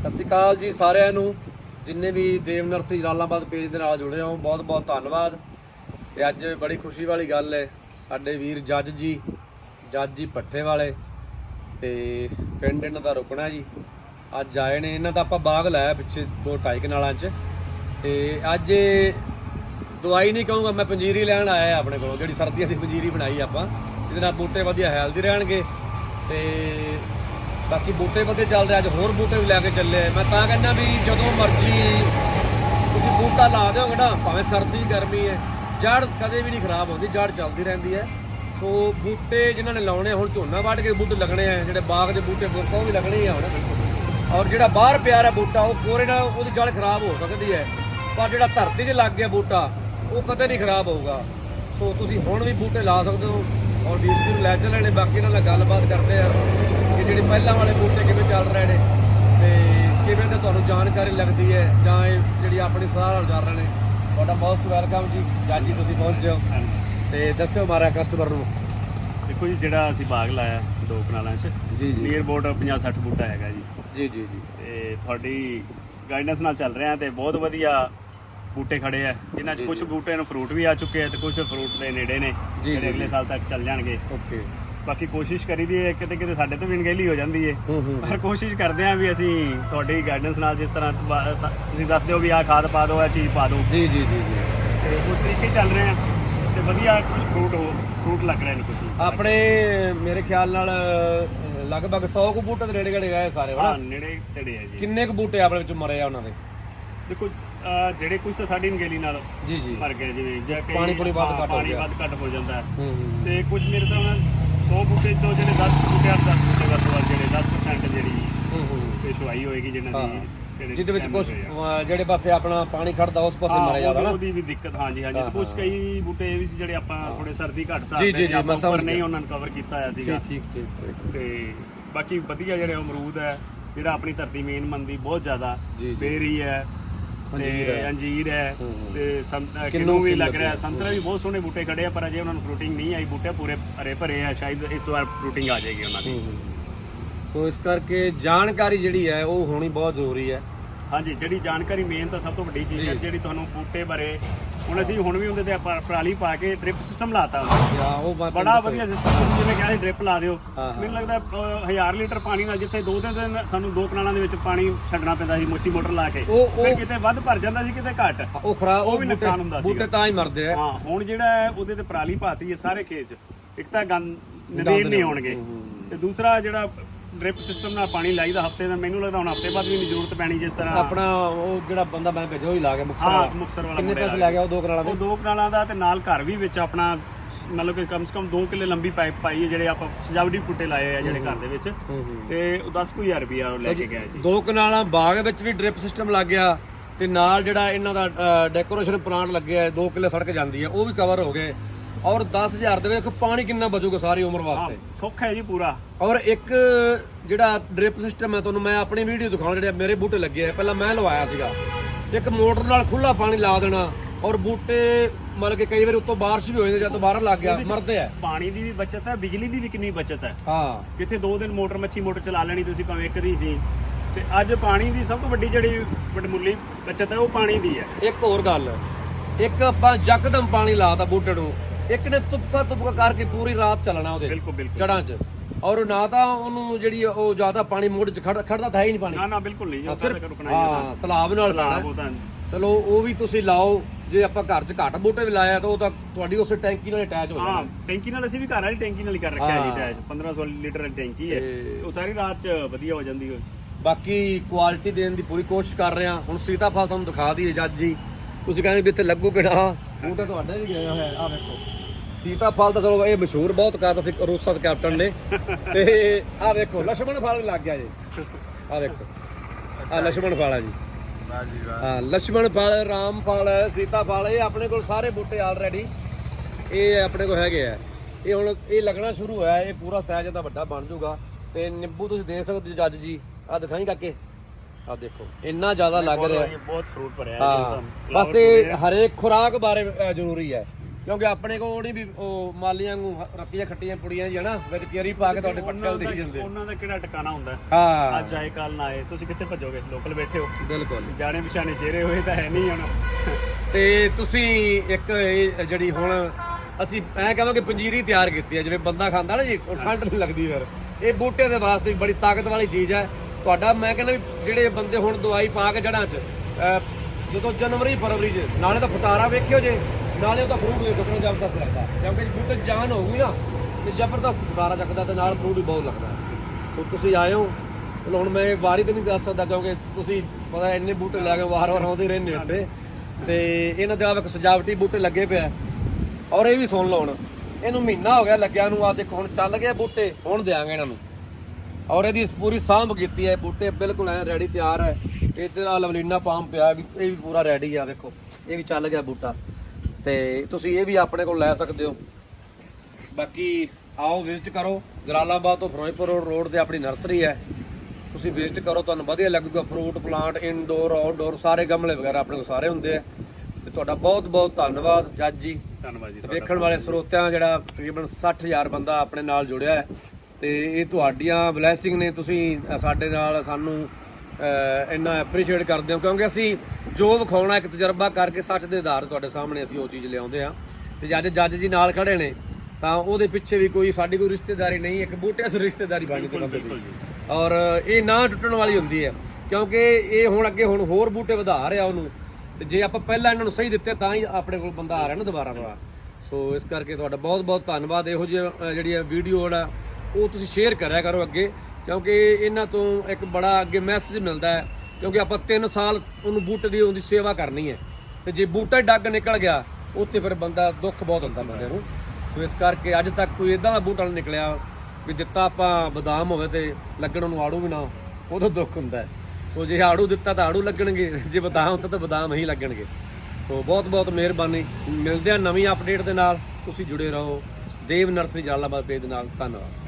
ਸਤਿ ਸ਼੍ਰੀ ਅਕਾਲ ਜੀ ਸਾਰਿਆਂ ਨੂੰ। ਜਿੰਨੇ ਵੀ ਦੇਵ ਨਰਸਰੀ ਜਲਾਲਾਬਾਦ ਪੇਜ ਦੇ ਨਾਲ ਜੁੜੇ ਹੋ, ਬਹੁਤ ਬਹੁਤ ਧੰਨਵਾਦ। ਤੇ ਅੱਜ ਬੜੀ ਖੁਸ਼ੀ ਵਾਲੀ ਗੱਲ ਹੈ, ਸਾਡੇ ਵੀਰ ਜੱਜ ਜੀ ਜੱਜ ਜੀ ਪੱਠੇ ਵਾਲੇ ਤੇ ਪਿੰਡ ਇਹਨਾਂ ਦਾ ਰੁਕਣਾ ਜੀ। ਅੱਜ ਆਏ ਨੇ, ਇਹਨਾਂ ਦਾ ਆਪਾਂ ਬਾਗ ਲਾਇਆ ਪਿੱਛੇ ਦੋ ਢਾਈ ਕਨਾਲਾਂ 'ਚ। ਤੇ ਅੱਜ ਦਵਾਈ ਨਹੀਂ ਕਹੂੰਗਾ, ਮੈਂ ਪੰਜੀਰੀ ਲੈਣ ਆਇਆ ਆਪਣੇ ਕੋਲੋਂ, ਜਿਹੜੀ ਸਰਦੀਆਂ ਦੀ ਪੰਜੀਰੀ ਬਣਾਈ ਆਪਾਂ। ਇਹਦੇ ਨਾਲ ਬੂਟੇ ਵਧੀਆ ਹੈਲਦੀ ਰਹਿਣਗੇ। ਤੇ ਬਾਕੀ ਬੂਟੇ ਵਧੀਆ ਚੱਲਦੇ ਅੱਜ ਹੋਰ ਬੂਟੇ ਵੀ ਲੈ ਕੇ ਚੱਲੇ ਆ। ਮੈਂ ਤਾਂ ਕਹਿੰਦਾ ਵੀ ਜਦੋਂ ਮਰਜ਼ੀ ਤੁਸੀਂ ਬੂਟਾ ਲਾ ਦਿਓਗੇ ਨਾ, ਭਾਵੇਂ ਸਰਦੀ ਗਰਮੀ ਹੈ, ਜੜ ਕਦੇ ਵੀ ਨਹੀਂ ਖਰਾਬ ਹੁੰਦੀ, ਜੜ ਚੱਲਦੀ ਰਹਿੰਦੀ ਹੈ। ਸੋ ਬੂਟੇ ਜਿਨ੍ਹਾਂ ਨੇ ਲਾਉਣੇ, ਹੁਣ ਝੋਨਾ ਵੱਢ ਕੇ ਬੂਟੇ ਲੱਗਣੇ ਆ, ਜਿਹੜੇ ਬਾਗ ਦੇ ਬੂਟੇ ਬੁੱਕਾ, ਉਹ ਵੀ ਲੱਗਣੇ ਆ ਹੁਣ। ਔਰ ਜਿਹੜਾ ਬਾਹਰ ਪਿਆ ਰਿਹਾ ਬੂਟਾ, ਉਹ ਕੋਰੇ ਨਾਲ ਉਹਦੀ ਜੜ ਖਰਾਬ ਹੋ ਸਕਦੀ ਹੈ। ਪਰ ਜਿਹੜਾ ਧਰਤੀ 'ਚ ਲੱਗ ਗਿਆ ਬੂਟਾ, ਉਹ ਕਦੇ ਨਹੀਂ ਖਰਾਬ ਹੋਊਗਾ। ਸੋ ਤੁਸੀਂ ਹੁਣ ਵੀ ਬੂਟੇ ਲਾ ਸਕਦੇ ਹੋ। ਔਰ ਵੀਰ ਜੀ ਨੂੰ ਲੈ ਚੱਲਣੇ ਨੇ ਬਾਕੀ ਨਾਲ ਗੱਲਬਾਤ ਕਰਦੇ ਆ ਕਿ ਜਿਹੜੇ ਪਹਿਲਾਂ ਵਾਲੇ ਬੂਟੇ ਕਿਵੇਂ ਚੱਲ ਰਹੇ ਨੇ ਤੇ ਕਿਵੇਂ ਤੇ ਤੁਹਾਨੂੰ ਜਾਣਕਾਰੀ ਲੱਗਦੀ ਹੈ ਜਾਂ ਇਹ ਜਿਹੜੀ ਆਪਣੀ ਸਲਾਹ ਨਾਲ ਚੱਲ ਰਹੇ ਨੇ। ਤੁਹਾਡਾ ਮੋਸਟ ਵੈਲਕਮ ਜੀ ਜੱਜ ਤੁਸੀਂ ਪਹੁੰਚੇ ਹੋ। ਤੇ ਦੱਸਿਓ ਮਾਰਾ ਕਸਟਮਰ ਨੂੰ। ਦੇਖੋ ਜੀ ਜਿਹੜਾ ਅਸੀਂ ਬਾਗ ਲਾਇਆ ਦੋ ਕਨਾਲਾਂ 'ਚ ਜੀ ਜੀ। ਨੀਅਰ ਬੋਰਡ 50 60 ਬੂਟਾ ਹੈਗਾ ਜੀ। ਜੀ ਜੀ ਜੀ। ਤੇ ਤੁਹਾਡੀ ਗਾਈਡੈਂਸ ਨਾਲ ਚੱਲ ਰਿਹਾ ਤੇ ਬਹੁਤ ਵਧੀਆ ਬੂਟੇ ਖੜੇ ਆ। ਇਹਨਾਂ 'ਚ ਕੁਝ ਬੂਟੇ ਨੂੰ ਫਰੂਟ ਵੀ ਆ ਚੁੱਕੇ ਆ ਤੇ ਕੁਝ ਫਰੂਟ ਦੇ ਨੇੜੇ ਨੇ ਜੀ, ਜਿਹੜੇ ਅਗਲੇ ਸਾਲ ਤੱਕ ਚੱਲ ਜਾਣਗੇ। ਓਕੇ। ਬਾਕੀ ਕੋਸ਼ਿਸ਼ ਕਰੀਦੀ ਹੈ ਕਿਤੇ ਕਿਤੇ ਸਾਡੇ ਤੋਂ ਵੀ ਅਣਗਹਿਲੀ ਹੋ ਜਾਂਦੀ ਹੈ। ਹੂੰ ਹੂੰ ਪਰ ਕੋਸ਼ਿਸ਼ ਕਰਦੇ ਆ ਵੀ ਅਸੀਂ ਤੁਹਾਡੀ ਗਾਈਡੈਂਸ ਨਾਲ ਜਿਸ ਤਰ੍ਹਾਂ ਤੁਹਾ- ਤੁਸੀਂ ਦੱਸ ਦਿਓ ਵੀ ਆਹ ਖਾਦ ਪਾ ਦਿਓ ਇਹ ਚੀਜ਼ ਪਾ ਦਿਓ। ਜੀ ਜੀ ਜੀ ਜੀ। ਤੇ ਉਸ ਤਰੀਕੇ ਹੀ ਚੱਲ ਰਹੇ ਆ ਤੇ ਵਧੀਆ ਕੁਝ ਫਰੂਟ ਹੋ ਫਰੂਟ ਲੱਗ ਰਹੇ ਨੇ ਕੁਝ ਆਪਣੇ ਮੇਰੇ ਖਿਆਲ ਨਾਲ ਅਹ, ਲਗਭਗ 100 ਕੁ ਬੂਟੇ ਦੇ ਨੇੜੇ ਗੜੇ ਗਏ ਸਾਰੇ ਹਾਂ ਨੇੜੇ ਤੇੜੇ ਆ ਜੀ। ਕਿੰਨੇ ਕੁ ਬੂਟੇ ਆਪਣੇ ਵਿੱਚ ਮਰੇ ਆ ਉਹਨਾਂ ਦੇ? ਦੇਖੋ ਅਹ ਜਿਹੜੇ ਕੁਝ ਤਾਂ ਸਾਡੀ ਅਣਗਹਿਲੀ ਨਾਲ ਜੀ ਜੀ ਮਰ ਗਏ ਜਿਵੇਂ ਜਾਂ ਕਈ ਪਾਣੀ ਪੂਣੀ ਵੱਧ ਹਾਂ, ਘੱਟ ਹੋ ਪਾਣੀ ਗਿਆ। ਵੱਧ ਘੱਟ ਹੋ ਜਾਂਦਾ ਹੈ। ਹੂੰ ਹੂੰ ਤੇ ਕੁਝ ਮੇਰੇ ਹਿਸਾਬ ਨਾਲ 100 ਬੂਟੇ ਚੋਂ ਜਿਹੜੇ 10 ਬੂਟੇ 10 ਬੂਟੇ ਵੱਧ ਤੋਂ ਵੱਧ ਜਿਹੜੇ 10% ਜਿਹੜੀ ਹੂੰ ਹੂੰ ਪੇਸ਼ਵਾਈ ਹੋਏਗੀ ਜਿਹਨਾਂ ਦੀ। ਜਿਹੜੇ ਜਿਹਦੇ ਵਿੱਚ ਕੁਝ damage ਹੋਏ ਆ। ਜਿਹੜੇ ਪਾਸੇ ਆਪਣਾ ਪਾਣੀ ਖੜਦਾ ਉਸ ਪਾਸੇ ਹਾਂ, ਮਰੇ ਜ਼ਿਆਦਾ ਨਾ ਉਹਦੀ ਵੀ ਦਿੱਕਤ ਹਾਂਜੀ ਹਾਂਜੀ ਤੇ ਕੁਝ ਕਈ ਬੂਟੇ ਇਹ ਵੀ ਸੀ ਜਿਹੜੇ ਆਪਾਂ ਥੋੜੇ ਸਰਦੀ ਘੱਟ ਜੀ, ਸਕਦੇ ਜੀ, ਜੀ, ਮੈਂ ਸਮਝ ਨਹੀਂ ਗਿਆ। ਉਹਨਾਂ ਨੂੰ ਕਵਰ ਕੀਤਾ ਹੋਇਆ ਸੀਗਾ ਠੀਕ ਠੀਕ ਠੀਕ ਠੀਕ ਤੇ ਬਾਕੀ ਵਧੀਆ ਜਿਹੜੇ ਅਮਰੂਦ ਹੈ ਜਿਹੜਾ ਆਪਣੀ ਧਰਤੀ ਮੇਨ ਮੰਦੀ ਬਹੁਤ ਜ਼ਿਆਦਾ ਜੀ, ਜੀ। ਬੇਰੀ ਹੈ ਅੰਜੀਰ ਹੈ। ਅੰਜੀਰ ਹੈ। ਤੇ ਕਿੰਨੂ ਵੀ ਲੱਗ ਰਿਹਾ। ਸੰਤਰੇ ਵੀ ਬਹੁਤ ਸੋਹਣੇ ਬੂਟੇ ਖੜੇ ਆ ਪਰ ਅਜੇ ਉਹਨਾਂ ਨੂੰ ਫਰੂਟਿੰਗ ਨਹੀਂ ਆਈ ਬੂਟੇ ਪੂਰੇ ਹਰੇ ਭਰੇ ਆ ਸ਼ਾਇਦ ਇਸ ਵਾਰ ਫਰੂਟਿੰਗ ਆ ਜਾਏਗੀ ਉਹਨਾਂ ਦੀ। ਸੋ ਇਸ ਕਰਕੇ ਜਾਣਕਾਰੀ ਜਿਹੜੀ ਹੈ ਉਹ ਹੋਣੀ ਬਹੁਤ ਜ਼ਰੂਰੀ ਹੈ ਹਾਂਜੀ ਜਿਹੜੀ ਜਾਣਕਾਰੀ ਮੇਨ ਤਾਂ ਸਭ ਤੋਂ ਵੱਡੀ ਚੀਜ਼ ਹੈ। ਜਿਹੜੀ ਤੁਹਾਨੂੰ ਬੂਟੇ ਬਾਰੇ ਹੁਣ ਅਸੀਂ ਹੁਣ ਵੀ ਉਹਦੇ ਤੇ ਆਪਾਂ ਪਰਾਲੀ ਪਾ ਕੇ ਡ੍ਰਿਪ ਸਿਸਟਮ ਲਾਤਾ ਜਾਂ ਉਹ ਬੜਾ ਵਧੀਆ ਸਿਸਟਮ ਜਿਵੇਂ ਕਿਹਾ ਸੀ ਡ੍ਰਿਪ ਲਾ ਦਿਓ। ਹਾਂ, ਹਾਂ। ਮੈਨੂੰ ਲੱਗਦਾ ਅਹ, 1000 ਲੀਟਰ ਪਾਣੀ ਨਾਲ ਜਿੱਥੇ ਦੋ ਦਿਨ ਦਿਨ ਸਾਨੂੰ ਦੋ ਕਨਾਲਾਂ ਦੇ ਵਿੱਚ ਪਾਣੀ ਛੱਡਣਾ ਪੈਂਦਾ ਸੀ ਮੋਸੀ ਮੋਟਰ ਲਾ ਕੇ। ਫਿਰ ਕਿਤੇ ਵੱਧ ਭਰ ਜਾਂਦਾ ਸੀ ਕਿਤੇ ਘੱਟ। ਉਹ ਖਰਾਬ ਉਹ ਵੀ ਨੁਕਸਾਨ ਹੁੰਦਾ ਸੀਗਾ। ਬੂਟੇ ਤਾਂ ਹੀ ਮਰਦੇ ਆ। ਹਾਂ ਹੁਣ ਜਿਹੜਾ ਹੈ ਉਹਦੇ ਤੇ ਪਰਾਲੀ ਪਾਤੀ ਹੈ ਸਾਰੇ ਖੇਤ 'ਚ। ਇੱਕ ਤਾਂ ਗੰਦ ਨਦੀਨ ਨਹੀਂ ਹੂੰ, ਹੂੰ। ਤੇ ਦੂਸਰਾ ਜਿਹੜਾ ਡ੍ਰਿਪ ਸਿਸਟਮ ਨਾਲ ਪਾਣੀ ਲਾਈਦਾ ਹਫ਼ਤੇ ਦਾ ਮੈਨੂੰ ਲੱਗਦਾ ਹੁਣ ਹਫ਼ਤੇ ਬਾਅਦ ਵੀ ਨਹੀਂ ਜ਼ਰੂਰਤ ਪੈਣੀ ਜਿਸ ਤਰ੍ਹਾਂ। ਆਪਣਾ ਉਹ ਜਿਹੜਾ ਬੰਦਾ ਮੈਂ ਭੇਜਿਆ ਉਹ ਹੀ ਲਾ ਗਿਆ ਮੁਕਸਰ ਹਾਂ ਮੁਕਸਰ ਵਾਲਾ ਕਿੰਨੇ ਪੈਸੇ ਲਾ ਗਿਆ ਉਹ ਦੋ ਕਨਾਲਾਂ ਦੇ ਉਹ ਦੋ? ਕਨਾਲਾਂ ਦਾ ਤੇ ਨਾਲ ਘਰ ਵੀ ਵਿੱਚ ਆਪਣਾ ਮਤਲਬ ਕਿ ਕਮ ਸੇ ਕਮ 2 ਕਿੱਲੇ ਲੰਬੀ ਪਾਈਪ ਪਾਈ ਹੈ ਜਿਹੜੇ ਆਪਾਂ ਸਜਾਵਟੀ ਪੁੱਟੇ ਲਾਏ ਆ ਜਿਹੜੇ ਘਰ ਦੇ ਵਿੱਚ। ਤੇ ਉਹ 10000 ਰੁਪਿਆ ਉਹ ਲੈ ਕੇ ਗਿਆ ਜੀ। ਦੋ ਕਨਾਲਾਂ ਬਾਗ ਵਿੱਚ ਵੀ ਡ੍ਰਿਪ ਸਿਸਟਮ ਲੱਗ ਗਿਆ ਤੇ ਨਾਲ ਜਿਹੜਾ ਇਹਨਾਂ ਦਾ ਡੈਕੋਰੇਸ਼ਨ ਪਲਾਂਟ ਲੱਗਿਆ ਹੈ 2 ਕਿੱਲੇ ਸੜਕ ਜਾਂਦੀ ਹੈ ਉਹ ਵੀ ਕਵਰ ਹੋ ਗਏ। ਔਰ 10000 ਦੇ ਵਿੱਚ ਪਾਣੀ ਕਿੰਨਾ ਬਚੂਗਾ ਸਾਰੀ ਉਮਰ ਵਾਸਤੇ? ਸੁੱਖ ਹੈ ਜੀ ਪੂਰਾ। ਔਰ ਇੱਕ ਜਿਹੜਾ ਡ੍ਰਿਪ ਸਿਸਟਮ ਹੈ ਤੁਹਾਨੂੰ ਮੈਂ ਆਪਣੀ ਵੀਡੀਓ ਦਿਖਾਉਣ ਜਿਹੜੇ ਮੇਰੇ ਬੂਟੇ ਲੱਗੇ ਆ ਪਹਿਲਾਂ ਮੈਂ ਲਵਾਇਆ ਸੀਗਾ। ਇੱਕ ਮੋਟਰ ਨਾਲ ਖੁੱਲਾ ਪਾਣੀ ਲਾ ਦੇਣਾ ਔਰ ਬੂਟੇ ਮਤਲਬ ਕਿ ਕਈ ਵਾਰ ਉੱਤੋਂ ਬਾਰਿਸ਼ ਵੀ ਹੋ ਜਾਂਦੀ ਜਦ ਤੋਂ ਬਾਹਰ ਲੱਗ ਗਿਆ ਮਰਦੇ ਆ। ਪਾਣੀ ਦੀ ਵੀ ਬਚਤ ਹੈ ਬਿਜਲੀ ਦੀ ਵੀ ਕਿੰਨੀ ਬਚਤ ਹੈ। ਹਾਂ। ਕਿਤੇ ਦੋ ਦਿਨ ਮੋਟਰ ਮੱਛੀ ਮੋਟਰ ਚਲਾ ਲੈਣੀ ਤੁਸੀਂ ਭਾਵੇਂ ਇੱਕ ਦੀ ਸੀ। ਤੇ ਅੱਜ ਪਾਣੀ ਦੀ ਸਭ ਤੋਂ ਵੱਡੀ ਜਿਹੜੀ ਵਡਮੁੱਲੀ ਬਚਤ ਹੈ ਉਹ ਪਾਣੀ ਦੀ ਹੈ। ਇੱਕ ਹੋਰ ਗੱਲ ਇੱਕ ਆਪਾਂ ਯਕਦਮ ਪਾਣੀ ਲਾਤਾ ਬੂਟੇ ਨੂੰ ਇੱਕ ਨੇ ਤੁਪਕਾ ਤੁਪਕਾ ਕਰਕੇ ਪੂਰੀ ਰਾਤ ਚੱਲਣਾ ਉਹਦੇ। ਬਿਲਕੁਲ ਬਿਲਕੁਲ। ਜੜਾਂ 'ਚ। ਔਰ ਨਾ ਤਾਂ ਉਹਨੂੰ ਜਿਹੜੀ ਉਹ ਜ਼ਿਆਦਾ ਪਾਣੀ ਮੋਢ 'ਚ ਖੜ- ਖੜਦਾ ਤਾਂ ਹੈ ਹੀ ਨਹੀਂ ਪਾਣੀ। ਨਾ ਨਾ ਬਿਲਕੁਲ ਨਹੀਂ ਉਹ ਸਿਰਫ ਤਾਂ ਰੁਕਣਾ ਹੀ ਹੈ ਹਾਂ ਸਲਾਬ ਨਾਲ ਲਾਣਾ ਉਹ ਤਾਂ ਚਲੋ ਉਹ ਵੀ ਤੁਸੀਂ ਲਾਓ ਜੇ ਆਪਾਂ ਘਰ 'ਚ ਘੱਟ ਬੂਟੇ ਵੀ ਲਾਇਆ ਤਾਂ ਉਹ ਤਾਂ ਤੁਹਾਡੀ ਉਸੇ ਟੈਂਕੀ ਨਾਲ ਅਟੈਚ ਹੋ ਹਾਂ ਜਾਣਾ। ਟੈਂਕੀ ਨਾਲ ਅਸੀਂ ਵੀ ਘਰ ਵਾਲੀ ਟੈਂਕੀ ਨਾਲ ਹੀ ਕਰ ਰੱਖਿਆ ਜੀ ਹਾਂ। ਅਟੈਚ। 1500 ਲੀਟਰ ਦੀ ਟੈਂਕੀ ਹੈ। ਤੇ- ਉਹ ਸਾਰੀ ਰਾਤ ਚ ਵਧੀਆ ਹੋ ਜਾਂਦੀ ਹੈ ਬਾਕੀ ਕੁਆਲਿਟੀ ਦੇਣ ਦੀ ਪੂਰੀ ਕੋਸ਼ਿਸ਼ ਕਰ ਰਹੇ ਹਾਂ। ਹੁਣ ਸੀਤਾਫਲ ਤੁਹਾਨੂੰ ਦਿਖਾ ਦਈਏ ਜੱਜ ਜੀ। ਤੁਸੀਂ ਕਹਿੰਦੇ ਵੀ ਇੱਥੇ ਲੱਗੂ ਕਿਹੜਾ? ਬੂਟਾ ਤੁਹਾਡਾ ਵੀ ਗਿਆ ਹੋਇਆ ਆ ਵੇਖੋ। ਸੀਤਾ ਫਲ ਤਾਂ ਚਲੋ ਇਹ ਮਸ਼ਹੂਰ ਬਹੁਤ ਕਰਤਾ ਸੀ ਰੂਸਾ ਦੇ ਕੈਪਟਨ ਨੇ। ਤੇ ਆਹ ਦੇਖੋ ਲక్ష్మణ ਫਲ ਲੱਗ ਗਿਆ ਜੀ। ਆਹ ਦੇਖੋ ਆਹ ਲక్ష్మణ ਫਲ ਆ ਜੀ। ਹਾਂ ਲక్ష్మణ ਫਲ ਰਾਮ ਫਲ ਸੀਤਾ ਫਲ ਇਹ ਆਪਣੇ ਕੋਲ ਸਾਰੇ ਬੂਟੇ ਆਲਰੇਡੀ ਇਹ ਆਪਣੇ ਕੋਲ ਹੈਗੇ ਆ। ਇਹ ਹੁਣ ਇਹ ਲੱਗਣਾ ਸ਼ੁਰੂ ਹੋਇਆ ਇਹ ਪੂਰਾ ਸਾਈਜ਼ ਦਾ ਵੱਡਾ ਬਣ ਜਾਊਗਾ। ਤੇ ਨਿੰਬੂ ਤੁਸੀਂ ਦੇਖ ਸਕਦੇ ਜੱਜ ਜੀ। ਆ ਦਿਖਾਈ ਕਾਕੇ? ਆ ਦੇਖੋ ਇੰਨਾ ਜ਼ਿਆਦਾ ਲੱਗ ਰਿਹਾ। ਬਹੁਤ ਫਰੂਟ ਭਰਿਆ ਹਾਂ ਬਸ ਇਹ ਹਰੇਕ ਖੁਰਾਕ ਬਾਰੇ ਜ਼ਰੂਰੀ ਹੈ। ਕਿਉਂਕਿ ਆਪਣੇ ਕੋਲ ਨਹੀਂ ਵੀ ਉਹ ਮਾਲੀਆਂ ਨੂੰ ਰੱਤੀਆਂ ਖੱਟੀਆਂ ਪੁੜੀਆਂ ਜੀ ਹਨਾ ਵਿੱਚ ਕੇਰੀ ਪਾ ਕੇ ਤੁਹਾਡੇ ਪੱਠੇ ਦੇ ਜਾਂਦੇ ਉਹਨਾਂ ਦਾ ਕਿਹੜਾ ਟਿਕਾਣਾ ਹੁੰਦਾ? ਹੈ? ਅੱਜ ਆਏ ਕੱਲ ਨਾ ਆਏ ਤੁਸੀਂ ਕਿੱਥੇ ਭੱਜੋਗੇ? ਲੋਕਲ ਬੈਠੇ ਹੋ। ਬਿਲਕੁਲ। ਜਾਣੇ ਪਛਾਣੇ ਚਿਹਰੇ ਹੋਏ ਤਾਂ ਹੈ ਨਹੀਂ ਹੁਣ। ਤੇ ਤੁਸੀਂ ਇੱਕ ਇਹ ਜਿਹੜੀ ਹੁਣ ਅਸੀਂ ਐ ਕਹਾਂਗੇ ਪੰਜੀਰੀ ਤਿਆਰ ਕੀਤੀ ਹੈ ਜਿਵੇਂ ਬੰਦਾ ਖਾਂਦਾ ਨਾ ਜੀ ਉਹ ਠੰਡ ਨਹੀਂ ਲੱਗਦੀ ਫਿਰ। ਇਹ ਬੂਟੇ ਦੇ ਵਾਸਤੇ ਬੜੀ ਤਾਕਤ ਵਾਲੀ ਚੀਜ਼ ਹੈ। ਤੁਹਾਡਾ ਮੈਂ ਕਹਿੰਦਾ ਵੀ ਜਿਹੜੇ ਬੰਦੇ ਹੁਣ ਦਵਾਈ ਪਾ ਕੇ ਜੜਾਂ 'ਚ ਜਦੋਂ ਜਨਵਰੀ ਫਰਵਰੀ 'ਚ ਨਾਲੇ ਤਾਂ ਫਟਾਰਾ ਵੇਖਿਓ ਜੇ। ਨਾਲੇ ਉਹਦਾ ਫਰੂਟ ਵੀ ਕੱਟਣਾ ਜ਼ਬਰਦਸਤ ਲੱਗਦਾ ਕਿਉਂਕਿ ਜੇ ਬੂਟੇ 'ਚ ਜਾਨ ਹੋਊਗੀ ਨਾ, ਤੇ ਜ਼ਬਰਦਸਤ ਫਟਾਰਾ ਚੱਕਦਾ ਤੇ ਨਾਲ ਫਰੂਟ ਵੀ ਬਹੁਤ ਲੱਗਦਾ। ਸੋ ਤੁਸੀਂ ਆਏ ਹੋ ਚਲੋ ਹੁਣ ਮੈਂ ਵਾਰੀ ਤੇ ਨਹੀਂ ਦੱਸ ਸਕਦਾ ਕਿਉਂਕਿ ਤੁਸੀਂ ਪਤਾ ਇੰਨੇ ਬੂਟੇ ਲੈ ਕੇ ਵਾਰ-ਵਾਰ ਆਉਂਦੇ ਰਹਿੰਦੇ ਹੋ ਇੱਥੇ। ਤੇ ਇਹਨਾਂ ਦੇ ਆਪ ਸਜਾਵਟੀ ਬੂਟੇ ਲੱਗੇ ਪਿਆ। ਔਰ ਇਹ ਵੀ ਸੁਣ ਲਓ ਹੁਣ, ਇਹਨੂੰ ਮਹੀਨਾ ਹੋ ਗਿਆ ਲੱਗਿਆ ਨੂੰ ਆ ਦੇਖੋ ਹੁਣ ਚੱਲ ਗਏ ਬੂਟੇ, ਹੁਣ ਦਿਆਂਗੇ ਇਹਨਾਂ ਨੂੰ। ਔਰ ਇਹਦੀ ਪੂਰੀ ਸਾਂਭ ਕੀਤੀ ਹੈ, ਬੂਟੇ ਬਿਲਕੁਲ ਐ ਰੈਡੀ ਤਿਆਰ ਹੈ। ਇੱਧਰ ਆ ਲਵਲੀਨਾ ਪਾਮ ਪਿਆ, ਇਹ ਵੀ ਪੂਰਾ ਰੈਡੀ ਆ, ਵੇਖੋ। ਇਹ ਵੀ ਚੱਲ ਗਿਆ ਬੂਟਾ। ਤੇ ਤੁਸੀਂ ਇਹ ਵੀ ਆਪਣੇ ਕੋਲ ਲੈ ਸਕਦੇ ਹੋ। ਬਾਕੀ ਆਓ ਵਿਜ਼ਿਟ ਕਰੋ। ਜਲਾਲਾਬਾਦ ਤੋਂ ਫਿਰੋਜ਼ਪੁਰ ਰੋਡ ਤੇ ਆਪਣੀ ਨਰਸਰੀ ਹੈ। ਤੁਸੀਂ ਵਿਜ਼ਿਟ ਕਰੋ ਤੁਹਾਨੂੰ ਵਧੀਆ ਲੱਗੂਗਾ। ਫਰੂਟ ਪਲਾਂਟ ਇਨਡੋਰ ਆਊਟਡੋਰ ਸਾਰੇ ਗਮਲੇ ਵਗੈਰਾ ਆਪਣੇ ਕੋਲ ਸਾਰੇ ਹੁੰਦੇ ਆ। ਤੇ ਤੁਹਾਡਾ ਬਹੁਤ ਬਹੁਤ ਧੰਨਵਾਦ ਜੱਜ ਜੀ ਧੰਨਵਾਦ ਜੀ ਤੇ ਵੇਖਣ ਵਾਲੇ ਸਰੋਤਿਆਂ ਜਿਹੜਾ ਤਕਰੀਬਨ 60000 ਬੰਦਾ ਆਪਣੇ ਨਾਲ ਜੁੜਿਆ ਹੈ। ਤੇ ਇਹ ਤੁਹਾਡੀਆਂ ਬਲੇਸਿੰਗ ਨੇ। ਤੁਸੀਂ ਸਾਡੇ ਨਾਲ ਸਾਨੂੰ ਇੰਨਾ ਐਪਰੀਸ਼ੀਏਟ ਕਰਦੇ ਹੋ ਕਿਉਂਕਿ ਅਸੀਂ ਜੋ ਵਿਖਾਉਣਾ ਇੱਕ ਤਜਰਬਾ ਕਰਕੇ ਸੱਚ ਦੇ ਆਧਾਰ ਤੁਹਾਡੇ ਸਾਹਮਣੇ ਅਸੀਂ ਉਹ ਚੀਜ਼ ਲਿਆਉਂਦੇ ਆ ਤੇ ਅੱਜ ਜੱਜ ਜੀ ਨਾਲ ਖੜੇ ਨੇ ਤਾਂ ਉਹਦੇ ਪਿੱਛੇ ਵੀ ਕੋਈ ਸਾਡੀ ਕੋਈ ਰਿਸ਼ਤੇਦਾਰੀ ਨਹੀਂ ਇੱਕ ਬੂਟੇ ਦੀ ਰਿਸ਼ਤੇਦਾਰੀ ਬਣ ਗਈ ਬੰਦੇ ਦੀ ਔਰ ਇਹ ਨਾ ਟੁੱਟਣ ਵਾਲੀ ਹੁੰਦੀ ਹੈ ਕਿਉਂਕਿ ਇਹ ਹੁਣ ਅੱਗੇ ਹੁਣ ਹੋਰ ਬੂਟੇ ਵਧਾ ਰਿਹਾ ਉਹਨੂੰ। ਤੇ ਜੇ ਆਪਾਂ ਪਹਿਲਾਂ ਇਹਨਾਂ ਨੂੰ ਸਹੀ ਦਿੱਤੇ ਤਾਂ ਹੀ ਆਪਣੇ ਕੋਲ ਬੰਦਾ ਆ ਰਿਹਾ ਨਾ ਦੁਬਾਰਾ ਦੁਬਾਰਾ ਸੋ ਇਸ ਕਰਕੇ ਤੁਹਾਡਾ ਬਹੁਤ ਬਹੁਤ ਧੰਨਵਾਦ। ਇਹੋ ਜਿਹੀ ਜਿਹੜੀ ਵੀਡੀਓ ਜਿਹੜਾ ਉਹ ਤੁਸੀਂ ਸ਼ੇਅਰ ਕਰਿਆ ਕਰੋ ਅੱਗੇ। ਕਿਉਂਕਿ ਇਹਨਾਂ ਤੋਂ ਇੱਕ ਬੜਾ ਅੱਗੇ ਮੈਸੇਜ ਮਿਲਦਾ ਹੈ, ਕਿਉਂਕਿ ਆਪਾਂ 3 ਸਾਲ ਉਹਨੂੰ ਬੂਟੇ ਦੀ, ਉਹਦੀ ਸੇਵਾ ਕਰਨੀ ਹੈ। ਤੇ ਜੇ ਬੂਟਾ ਹੀ ਡੱਗ ਨਿਕਲ ਗਿਆ, ਉੱਥੇ ਫਿਰ ਬੰਦਾ ਦੁੱਖ ਬਹੁਤ ਹੁੰਦਾ ਬੰਦੇ ਨੂੰ। ਸੋ ਇਸ ਕਰਕੇ ਅੱਜ ਤੱਕ ਕੋਈ ਇਦਾਂ ਦਾ ਬੂਟਾ ਨਹੀਂ ਨਿਕਲਿਆ ਵੀ ਦਿੱਤਾ ਆਪਾਂ ਬਦਾਮ ਹੋਵੇ ਤੇ ਲੱਗਣ ਨੂੰ ਆੜੂ ਵੀ ਨਾ ਉਦੋਂ ਦੁੱਖ ਹੁੰਦਾ ਸੋ ਜੇ ਆੜੂ ਦਿੱਤਾ ਤਾਂ ਆੜੂ ਲੱਗਣਗੇ, ਜੇ ਬਦਾਮ ਦਿੱਤਾ ਤਾਂ ਬਦਾਮ ਹੀ ਲੱਗਣਗੇ। ਸੋ ਬਹੁਤ ਬਹੁਤ ਮਿਹਰਬਾਨੀ। ਮਿਲਦੇ ਆ ਨਵੀਂ ਅਪਡੇਟ ਦੇ ਨਾਲ। ਤੁਸੀਂ ਜੁੜੇ ਰਹੋ। ਦੇਵ ਨਰਸਰੀ ਜਲਾਲਾਬਾਦ ਪੇਜ ਦੇ ਨਾਲ। ਧੰਨਵਾਦ।